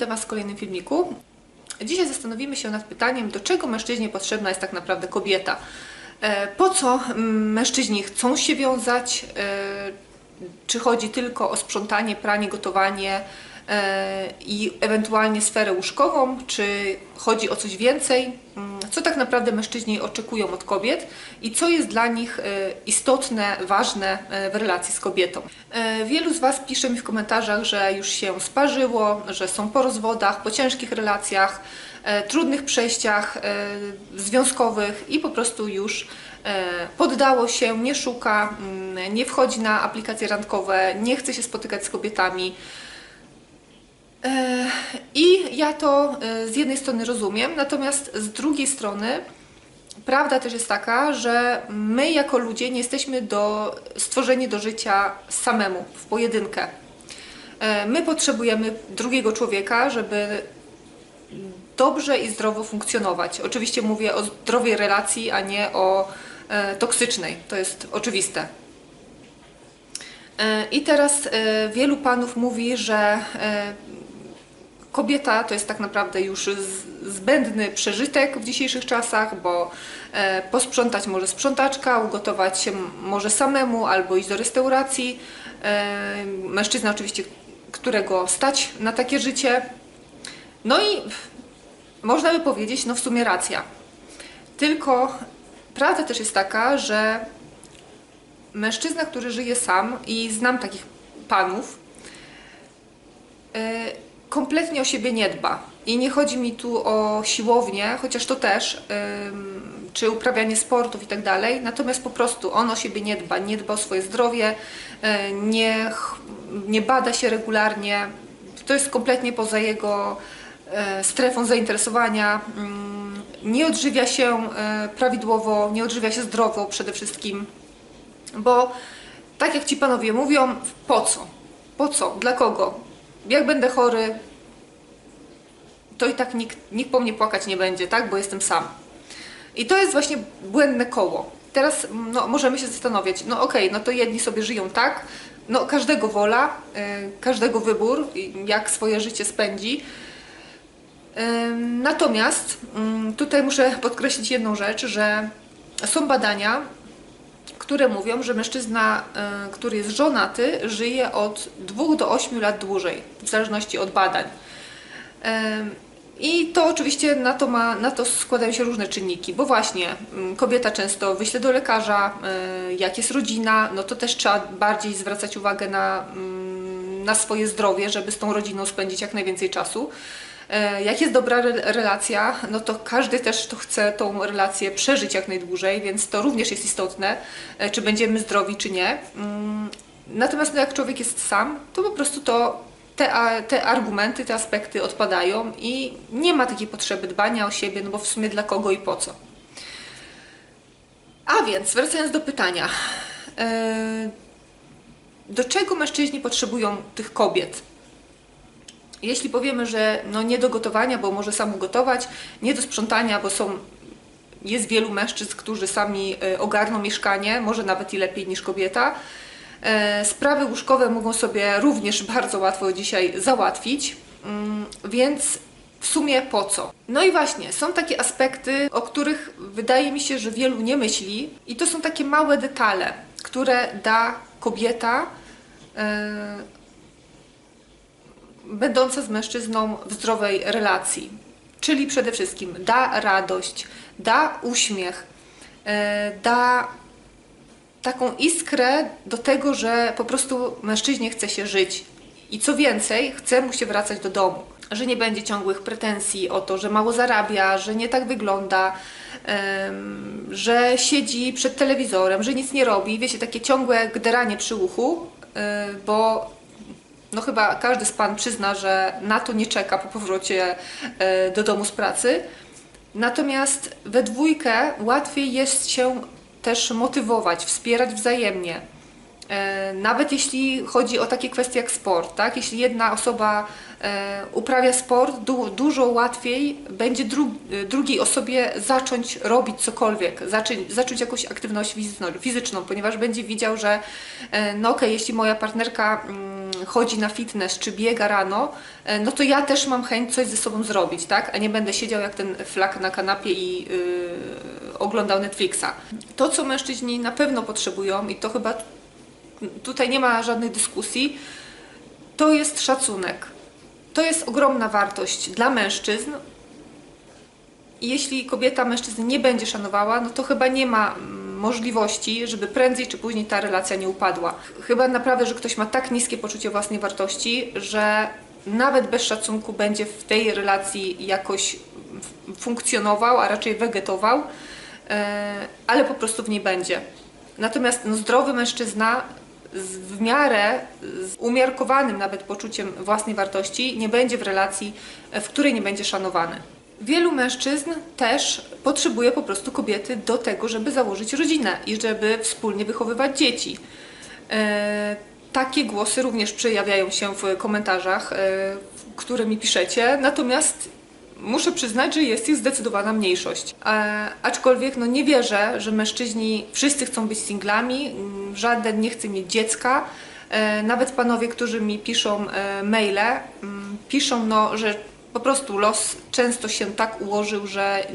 witam Was w kolejnym filmiku. Dzisiaj zastanowimy się nad pytaniem, do czego mężczyźnie potrzebna jest tak naprawdę kobieta. E, Po co mm, mężczyźni chcą się wiązać? E, Czy chodzi tylko o sprzątanie, pranie, gotowanie i ewentualnie sferę łóżkową? Czy chodzi o coś więcej? Mm, Co tak naprawdę mężczyźni oczekują od kobiet i co jest dla nich e, istotne, ważne e, w relacji z kobietą? E, Wielu z Was pisze mi w komentarzach, że już się sparzyło, że są po rozwodach, po ciężkich relacjach, e, trudnych przejściach e, związkowych i po prostu już e, poddało się, nie szuka, mm, nie wchodzi na aplikacje randkowe, nie chce się spotykać z kobietami. I ja to e, z jednej strony rozumiem, natomiast z drugiej strony prawda też jest taka, że my jako ludzie nie jesteśmy do, stworzeni do życia samemu, w pojedynkę. E, My potrzebujemy drugiego człowieka, żeby dobrze i zdrowo funkcjonować. Oczywiście mówię o zdrowej relacji, a nie o e, toksycznej. To jest oczywiste. I teraz wielu panów mówi, że kobieta to jest tak naprawdę już zbędny przeżytek w dzisiejszych czasach, bo e, posprzątać może sprzątaczka, ugotować się może samemu albo iść do restauracji. E, Mężczyzna oczywiście, którego stać na takie życie. No i można by powiedzieć, no w sumie racja. Tylko prawda też jest taka, że mężczyzna, który żyje sam i znam takich panów, e, kompletnie o siebie nie dba. I nie chodzi mi tu o siłownię, chociaż to też, czy uprawianie sportów i tak dalej, natomiast po prostu on o siebie nie dba, nie dba o swoje zdrowie, e, nie, nie bada się regularnie. To jest kompletnie poza jego e, strefą zainteresowania. Ym, Nie odżywia się e, prawidłowo, nie odżywia się zdrowo przede wszystkim, bo tak jak ci panowie mówią, po co? Po co? Dla kogo? Jak będę chory, to i tak nikt, nikt po mnie płakać nie będzie, tak? Bo jestem sam. I to jest właśnie błędne koło. Teraz no, możemy się zastanowić, no okej, no to jedni sobie żyją tak, no każdego wola, y, każdego wybór, jak swoje życie spędzi. Ym, Natomiast ym, tutaj muszę podkreślić jedną rzecz, że są badania, które mówią, że mężczyzna, y, który jest żonaty, żyje od 2 do 8 lat dłużej, w zależności od badań. Ym, I to oczywiście na to, ma, na to składają się różne czynniki, bo właśnie ym, kobieta często wyśle do lekarza, y, jak jest rodzina, no to też trzeba bardziej zwracać uwagę na, ym, na swoje zdrowie, żeby z tą rodziną spędzić jak najwięcej czasu. E, Jak jest dobra re- relacja, no to każdy też to chce tą relację przeżyć jak najdłużej, więc to również jest istotne, e, czy będziemy zdrowi, czy nie. Mm, Natomiast no jak człowiek jest sam, to po prostu to te, te argumenty, te aspekty odpadają i nie ma takiej potrzeby dbania o siebie, no bo w sumie dla kogo i po co. A więc, wracając do pytania. e, Do czego mężczyźni potrzebują tych kobiet? Jeśli powiemy, że no nie do gotowania, bo może sam ugotować, nie do sprzątania, bo są, jest wielu mężczyzn, którzy sami e, ogarną mieszkanie, może nawet i lepiej niż kobieta. E, Sprawy łóżkowe mogą sobie również bardzo łatwo dzisiaj załatwić, mm, więc w sumie po co? No i właśnie, są takie aspekty, o których wydaje mi się, że wielu nie myśli, i to są takie małe detale, które da kobieta. E, będąca z mężczyzną w zdrowej relacji. Czyli przede wszystkim da radość, da uśmiech, e, da taką iskrę do tego, że po prostu mężczyźnie chce się żyć. I co więcej, chce mu się wracać do domu. Że nie będzie ciągłych pretensji o to, że mało zarabia, że nie tak wygląda, że siedzi przed telewizorem, że nic nie robi. Wiecie, takie ciągłe gderanie przy uchu, e, bo no chyba każdy z Pan przyzna, że na to nie czeka po powrocie e, do domu z pracy. Natomiast we dwójkę łatwiej jest się też motywować, wspierać wzajemnie. E, Nawet jeśli chodzi o takie kwestie jak sport, tak? Jeśli jedna osoba e, uprawia sport, du dużo łatwiej będzie dru drugiej osobie zacząć robić cokolwiek, zacząć, zacząć jakąś aktywność fizyczną, ponieważ będzie widział, że no okej, jeśli moja partnerka mm, chodzi na fitness czy biega rano, e, no to ja też mam chęć coś ze sobą zrobić, tak? A nie będę siedział jak ten flak na kanapie i yy, oglądał Netflixa. To, co mężczyźni na pewno potrzebują i to chyba tutaj nie ma żadnej dyskusji, to jest szacunek. To jest ogromna wartość dla mężczyzn. I jeśli kobieta mężczyzny nie będzie szanowała, no to chyba nie ma mm, możliwości, żeby prędzej czy później ta relacja nie upadła. Chyba naprawdę, że ktoś ma tak niskie poczucie własnej wartości, że nawet bez szacunku będzie w tej relacji jakoś funkcjonował, a raczej wegetował, e, ale po prostu w niej będzie. Natomiast no, zdrowy mężczyzna z w miarę z umiarkowanym nawet poczuciem własnej wartości nie będzie w relacji, w której nie będzie szanowany. Wielu mężczyzn też potrzebuje po prostu kobiety do tego, żeby założyć rodzinę i żeby wspólnie wychowywać dzieci. E, takie głosy również przejawiają się w komentarzach, e, które mi piszecie, natomiast muszę przyznać, że jest ich zdecydowana mniejszość. E, aczkolwiek no, nie wierzę, że mężczyźni wszyscy chcą być singlami, mm, żaden nie chce mieć dziecka. E, nawet panowie, którzy mi piszą e, maile, mm, piszą, no, że po prostu los często się tak ułożył, że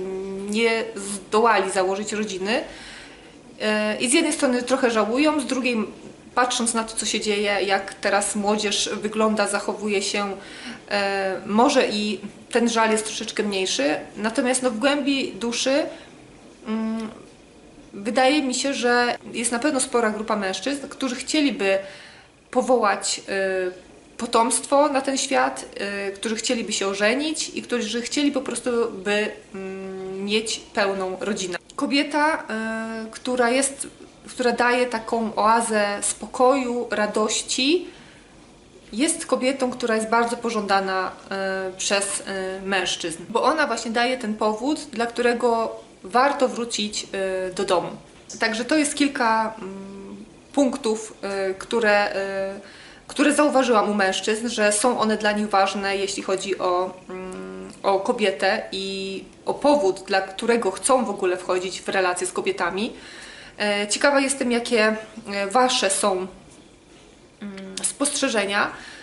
nie zdołali założyć rodziny. E, I z jednej strony trochę żałują, z drugiej patrząc na to, co się dzieje, jak teraz młodzież wygląda, zachowuje się, e, może i ten żal jest troszeczkę mniejszy. Natomiast no, w głębi duszy mm, wydaje mi się, że jest na pewno spora grupa mężczyzn, którzy chcieliby powołać y, potomstwo na ten świat, y, którzy chcieliby się ożenić i którzy chcieli po prostu by mm, mieć pełną rodzinę. Kobieta, y, która jest, która daje taką oazę spokoju, radości, jest kobietą, która jest bardzo pożądana e, przez mężczyzn, bo ona właśnie daje ten powód, dla którego warto wrócić do domu. Także to jest kilka mm, punktów, które, które zauważyłam u mężczyzn, że są one dla nich ważne, jeśli chodzi o, mm, o kobietę i o powód, dla którego chcą w ogóle wchodzić w relacje z kobietami. E, Ciekawa jestem, jakie e, Wasze są spostrzeżenia e,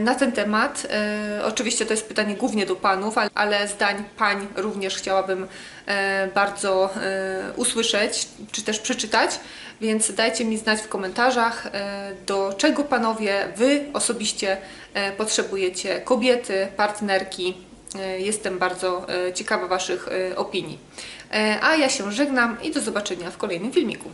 na ten temat. E, Oczywiście to jest pytanie głównie do panów, ale- zdań pań również chciałabym e, bardzo e, usłyszeć, czy też przeczytać, więc dajcie mi znać w komentarzach, e, do czego panowie wy osobiście e, potrzebujecie kobiety, partnerki. E, Jestem bardzo e, ciekawa Waszych e, opinii. E, A ja się żegnam i do zobaczenia w kolejnym filmiku.